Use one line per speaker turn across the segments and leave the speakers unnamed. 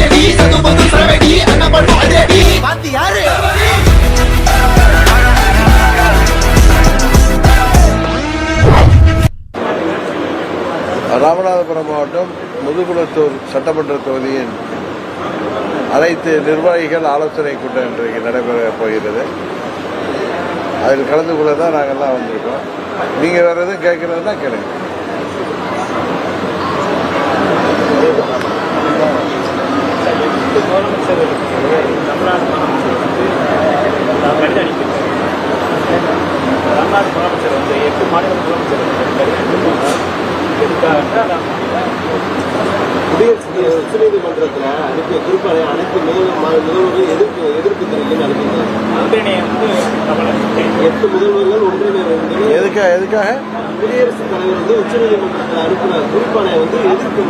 சது சரவெடி
பாத்தி யாரு?
ராமநாதபுரம் மாவட்டம் முதுகுளத்தூர் சட்டமன்ற தொகுதியின் அனைத்து நிர்வாகிகள் ஆலோசனை கூட்டம் இன்றைக்கு நடைபெற போகிறது. அதில் கலந்து கொள்ள தான் நாங்கள்லாம் வந்திருக்கோம். நீங்கள் வேறு எதுவும் கேட்குறதுனா கேளுங்க.
எட்டு முதலமைச்சர்களுக்கு தமிழ்நாடு முதலமைச்சர் வந்து நான் கடிதம் அனுப்பியிருக்கேன் தமிழ்நாடு முதலமைச்சர் வந்து எட்டு மாநில முதலமைச்சர் வந்து எதுக்காக
குடியரசு உச்சநீதிமன்றத்தில் அனுப்பிய குறிப்பாக அனைத்து முதல் முதல்வர்கள் எதிர்ப்பு எதிர்ப்பு தெரிவிக்க அனுப்பினார்
ஒன்றிணைய வந்து
எட்டு முதல்வர்கள் ஒன்றிணைந்து
எதுக்காக எதுக்காக?
குடியரசுத் தலைவர் வந்து உச்சநீதிமன்றத்தில் அனுப்பினார் குறிப்பானை வந்து எதிர்ப்பு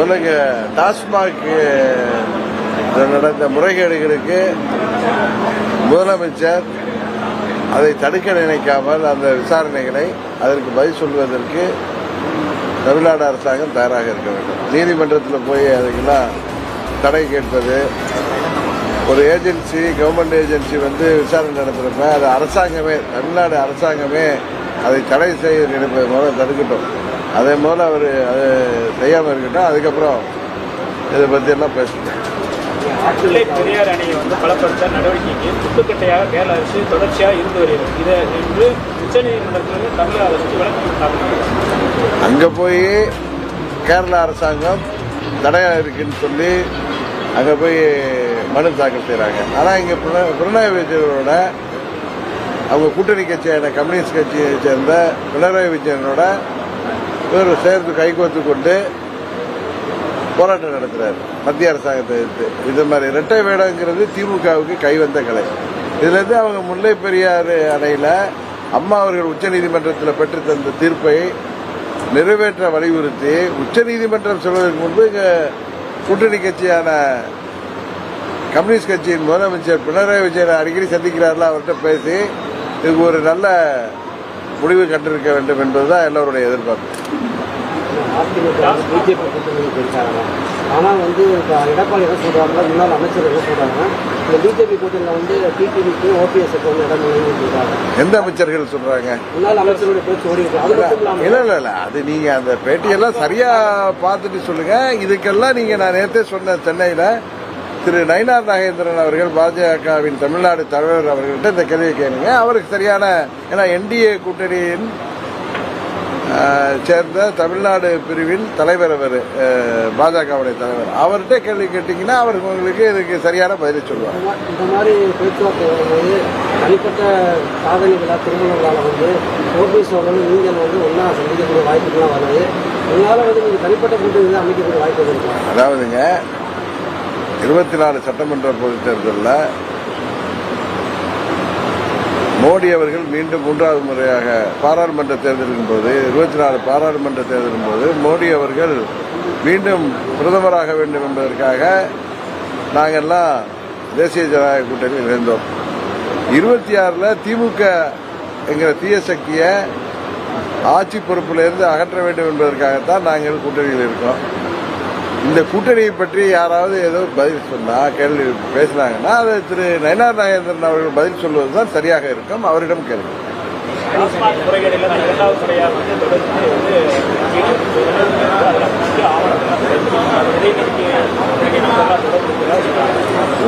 உனக்கு டாஸ்மாக் நடந்த முறைகேடுகளுக்கு முதலமைச்சர் அதை தடுக்க நினைக்காமல் அந்த விசாரணைகளை அதற்கு பதில் சொல்வதற்கு தமிழ்நாடு அரசாங்கம் தயாராக இருக்க வேண்டும். நீதிமன்றத்தில் போய் அதுக்கெல்லாம் தடை கேட்பது ஒரு ஏஜென்சி கவர்மெண்ட் ஏஜென்சி வந்து விசாரணை நடத்துகிறப்ப அது அரசாங்கமே தமிழ்நாடு அரசாங்கமே அதை தடை செய்ய நினைப்பது மூலம் தடுக்கட்டும். அதே முதல்ல அவர் அது செய்யாமல் இருக்கட்டும் அதுக்கப்புறம் இதை பற்றியெல்லாம் பேசணும்
பெரியார் அணையை வந்து பலப்படுத்த நடவடிக்கைக்கு கேரள அரசு தொடர்ச்சியாக இருந்து வருகிறது. இதை என்று உச்சநீதிமன்றத்தில் தமிழக அரசு விளக்கம் கொடுத்தாங்க
அங்கே போய் கேரள அரசாங்கம் தடையாக இருக்குன்னு சொல்லி அங்கே போய் மனு தாக்கல் செய்கிறாங்க ஆனால் இங்கே பினராயி விஜயனோட அவங்க கூட்டணி கட்சியான கம்யூனிஸ்ட் கட்சியை சேர்ந்த பினராயி விஜயனோட இவர் சேர்ந்து கைகோத்து கொண்டு போராட்டம் நடத்துறாரு. மத்திய அரசாங்கத்தை எதிர்த்து. இது மாதிரி இரட்டை வேடங்கிறது திமுகவுக்கு கைவந்த கலை. இதுல இருந்து அவங்க முல்லை பெரியாறு அணையில அம்மா அவர்கள் உச்சநீதிமன்றத்தில் பெற்று தந்த தீர்ப்பை நிறைவேற்ற வலியுறுத்தி உச்சநீதிமன்றம் சொல்வதற்கு முன்பு இங்க கூட்டணி கட்சியான கம்யூனிஸ்ட் கட்சியின் முதலமைச்சர் பினராயி விஜயன் அடிக்கடி சந்திக்கிறார்கள் அவர்கிட்ட பேசி இதுக்கு ஒரு நல்ல முடிவு கண்டிருக்க வேண்டும் என்பதுதான் எல்லோருடைய எதிர்பார்ப்பு.
பிஜேபி கூட்டணி ஆனால் வந்து இப்போ எடப்பாடி என்ன சொல்கிறாங்க முன்னாள் அமைச்சர் என்ன சொல்கிறாங்க இந்த பிஜேபி கூட்டணியில் வந்து டிடிவிக்கு ஓபிஎஸ்க்கு வந்து இடம் சொல்றாங்க.
எந்த அமைச்சர்கள் சொல்றாங்க?
முன்னாள் அமைச்சருடைய பேச்சு ஓடி
இல்ல இல்ல இல்ல. அது நீங்க அந்த பேட்டியெல்லாம் சரியா பார்த்துட்டு சொல்லுங்க. இதுக்கெல்லாம் நீங்க நான் நேரத்தே சொன்ன சென்னையில திரு நயினார் நாகேந்திரன் அவர்கள் பாஜகவின் தமிழ்நாடு தலைவர் அவர்கள்ட்ட இந்த கேள்வியை கேளுங்க. அவருக்கு சரியான ஏன்னா என்டிஏ கூட்டணியின் சேர்ந்த தமிழ்நாடு பிரிவின் தலைவர் அவர் பாஜகவுடைய தலைவர். அவர்கிட்ட கேள்வி கேட்டீங்கன்னா அவர் உங்களுக்கு இதுக்கு சரியான பதிலை சொல்லுவார்
இந்த மாதிரி பேச்சுவார்த்தை வரும்போது தனிப்பட்ட சாதனைகளா திருமணங்களால் வந்து ஓபிஎஸ் அவர்களும் நீங்கள் வந்து ஒன்றா சந்திக்கக்கூடிய வாய்ப்புகள்லாம் வருது. இதனால வந்து நீங்கள் தனிப்பட்ட கூட்டணி அமைக்கக்கூடிய வாய்ப்பு
அதாவதுங்க இருபத்தி நாலு சட்டமன்ற பொதுத் தேர்தலில் மோடி அவர்கள் மீண்டும் மூன்றாவது முறையாக பாராளுமன்ற தேர்தலின் போது இருபத்தி நாலு பாராளுமன்ற தேர்தலின் போது மோடி அவர்கள் மீண்டும் பிரதமராக வேண்டும் என்பதற்காக நாங்கள்லாம் தேசிய ஜனநாயக கூட்டணியில் இருந்தோம் இருபத்தி ஆறில் திமுக என்கிற தீய சக்தியை ஆட்சி பொறுப்பிலிருந்து அகற்ற வேண்டும் என்பதற்காகத்தான் நாங்கள் கூட்டணியில் இருக்கோம். இந்த கூட்டணியை பற்றி யாராவது ஏதோ பதில் சொன்னா கேள்வி பேசினாங்கன்னா அதை திரு நயனார் நாகேந்திரன் அவர்கள் பதில் சொல்வதுதான் சரியாக இருக்கும். அவரிடம் கேள்வி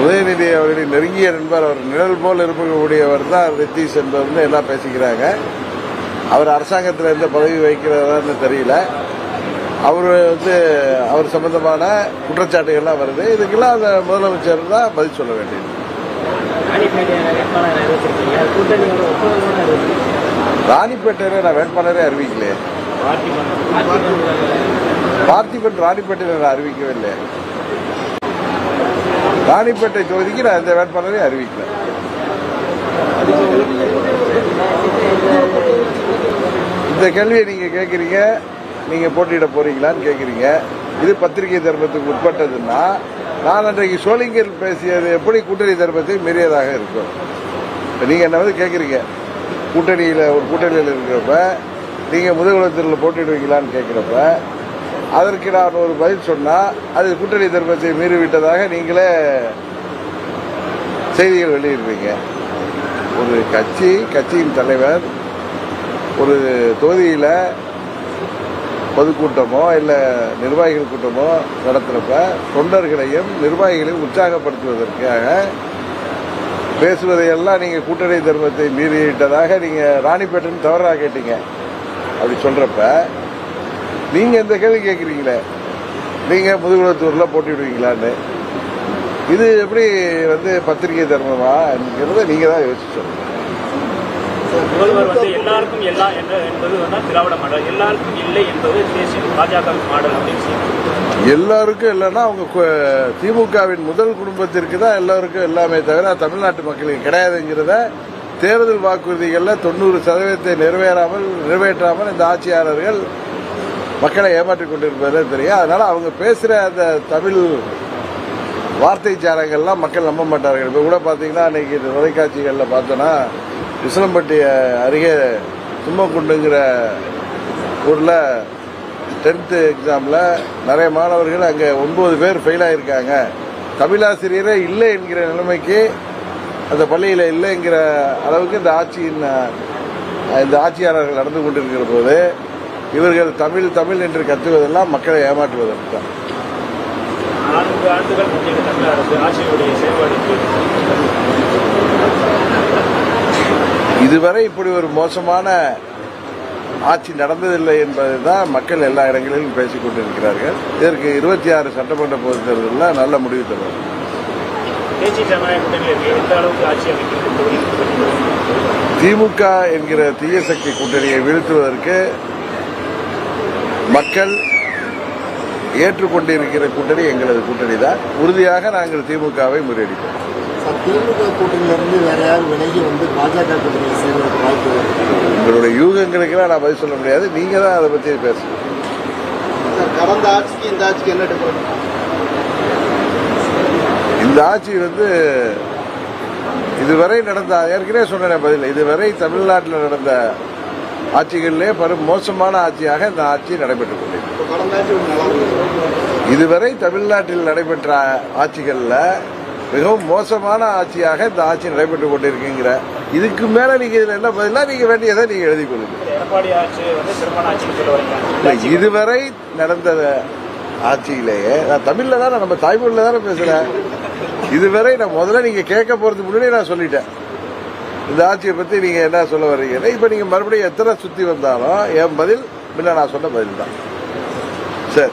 உதயநிதி அவர்களின் நெருங்கிய நண்பர் அவர் நிழல் போல் இருக்கக்கூடியவர் தான் ரித்தீஷ் என்பவர்னு எல்லாம் பேசிக்கிறாங்க. அவர் அரசாங்கத்தில் எந்த பதவி வைக்கிறதான்னு தெரியல. அவர் வந்து அவர் சம்பந்தமான குற்றச்சாட்டுகள்லாம் வருது. இதுக்கெல்லாம் அந்த முதலமைச்சர் தான் பதில் சொல்ல வேண்டியது. ராணிப்பேட்டையில நான் வேட்பாளரே அறிவிக்கலையே. பார்த்திபன் ராணிப்பேட்டையில் நான் அறிவிக்கவே இல்லை. ராணிப்பேட்டை தொகுதிக்கு நான் எந்த வேட்பாளரையும் அறிவிக்கல. இந்த கேள்வியை நீங்க கேட்குறீங்க. நீங்க போட்டியிட போறீங்களான்னு கேட்குறீங்க இது பத்திரிகை தர்மத்துக்கு உட்பட்டதுன்னா நான் அன்றைக்கு சோளிங்கர் பேசியது எப்படி கூட்டணி தர்மத்தை மீறியதாக இருக்கும். இப்போ நீங்க என்ன வந்து கேட்குறீங்க கூட்டணியில் ஒரு கூட்டணியில் இருக்கிறப்ப நீங்க முதுகுலத்தில் போட்டிடுவீங்களான்னு கேட்குறப்ப அதற்கு நான் ஒரு பதில் சொன்னால் அது கூட்டணி தர்மத்தை மீறிவிட்டதாக நீங்களே செய்திகள் வெளியிடுவீங்க. ஒரு கட்சி கட்சியின் தலைவர் ஒரு தொகுதியில் பொதுக்கூட்டமோ இல்லை நிர்வாகிகள் கூட்டமோ நடத்துகிறப்ப தொண்டர்களையும் நிர்வாகிகளையும் உற்சாகப்படுத்துவதற்காக பேசுவதையெல்லாம் நீங்கள் கூட்டணி தர்மத்தை மீறிவிட்டதாக நீங்கள் ராணிப்பேட்டன் தவறாக கேட்டீங்க. அப்படி சொல்கிறப்ப நீங்கள் இந்த கேள்வி கேட்குறீங்களே நீங்கள் முதுகுலத்தூரில் போட்டிவிடுவீங்களான்னு இது எப்படி வந்து பத்திரிகை தர்மமா என்கிறத நீங்கள் தான் யோசிச்சு சொல்லுங்கள்
முதல்வர் வந்து எல்லாருக்கும் எல்லா என்ற என்பது வந்து திராவிட மாடல். எல்லாருக்கும் இல்லை என்பது தேசிய பாஜக மாடல் அப்படின்னு
எல்லாருக்கும் இல்லைன்னா அவங்க திமுகவின் முதல் குடும்பத்திற்கு தான் எல்லாருக்கும் எல்லாமே தவிர தமிழ்நாட்டு மக்களுக்கு கிடையாதுங்கிறத தேர்தல் வாக்குறுதிகளில் தொண்ணூறு சதவீதத்தை நிறைவேறாமல் நிறைவேற்றாமல் இந்த ஆட்சியாளர்கள் மக்களை ஏமாற்றிக் கொண்டிருப்பதே தெரியும். அதனால அவங்க பேசுகிற அந்த தமிழ் வார்த்தை சாரங்கள்லாம் மக்கள் நம்ப மாட்டார்கள். இப்போ கூட பார்த்தீங்கன்னா அன்னைக்கு இந்த தொலைக்காட்சிகளில் பார்த்தோன்னா விசிலம்பட்டி அருகே தும்மக்குண்டுங்கிற ஊரில் டென்த்து எக்ஸாமில் நிறைய மாணவர்கள் அங்கே ஒன்பது பேர் ஃபெயில் ஆகியிருக்காங்க தமிழாசிரியரே இல்லை என்கிற நிலைமைக்கு அந்த பள்ளியில் இல்லைங்கிற அளவுக்கு இந்த ஆட்சியின் இந்த ஆட்சியாளர்கள் நடந்து கொண்டிருக்கிற போது இவர்கள் தமிழ் தமிழ் என்று கத்துவதெல்லாம் மக்களை ஏமாற்றுவதற்கு தான்
நான்கு ஆண்டுகள் அரசு ஆட்சியுடைய செயல்பாடு
இதுவரை இப்படி ஒரு மோசமான ஆட்சி நடந்ததில்லை என்பதை தான் மக்கள் எல்லா இடங்களிலும் பேசிக் கொண்டிருக்கிறார்கள். இதற்கு இருபத்தி ஆறு சட்டமன்ற பொதுத் தேர்தலில் நல்ல முடிவு தரும். திமுக என்கிற தீய சக்தி கூட்டணியை வீழ்த்துவதற்கு மக்கள் ஏற்றுக்கொண்டிருக்கிற கூட்டணி எங்களது கூட்டணி தான் உறுதியாக நாங்கள் திமுகவை முறியடிப்போம்.
சார் திமுக கூட்டணியிலிருந்து வேற யாரும் விலகி வந்து பாஜக கூட்டணியில் சேர்வதற்கு வாய்ப்பு
உங்களுடைய யூகங்களுக்கெல்லாம் நான் பதில் சொல்ல முடியாது. நீங்க தான் அதை பற்றி பேசணும்.
கடந்த ஆட்சிக்கு இந்த ஆட்சிக்கு என்ன டிஃபரன்ஸ்
இந்த ஆட்சி வந்து இதுவரை நடந்த ஏற்கனவே சொன்னேன் பதில். இதுவரை தமிழ்நாட்டில் நடந்த ஆட்சிகளிலே பெரும் மோசமான ஆட்சியாக இந்த ஆட்சி நடைபெற்றுக் கொண்டிருக்கிறது.
இப்போ
இதுவரை தமிழ்நாட்டில் நடைபெற்ற ஆட்சிகளில் மிகவும் மோசமான ஆட்சியாக இந்த ஆட்சி நடைபெற்றுக் கொண்டிருக்குங்கிற இதுக்கு மேல நீங்க இதுல என்ன பதிலா நீங்க வேண்டியதை நீங்க எழுதி
வரீங்க.
இதுவரை நடந்த ஆட்சியிலேயே நான் தமிழ்ல தான் நம்ம தாய்மொழியில தானே பேசுறேன். இதுவரை நான் முதல்ல நீங்க கேட்க போறதுக்கு முன்னாடி நான் சொல்லிட்டேன். இந்த ஆட்சியை பத்தி நீங்க என்ன சொல்ல வர்றீங்க இப்ப நீங்க மறுபடியும் எத்தனை சுத்தி வந்தாலும் என் பதில் முன்ன நான் சொன்ன பதில் தான் சரி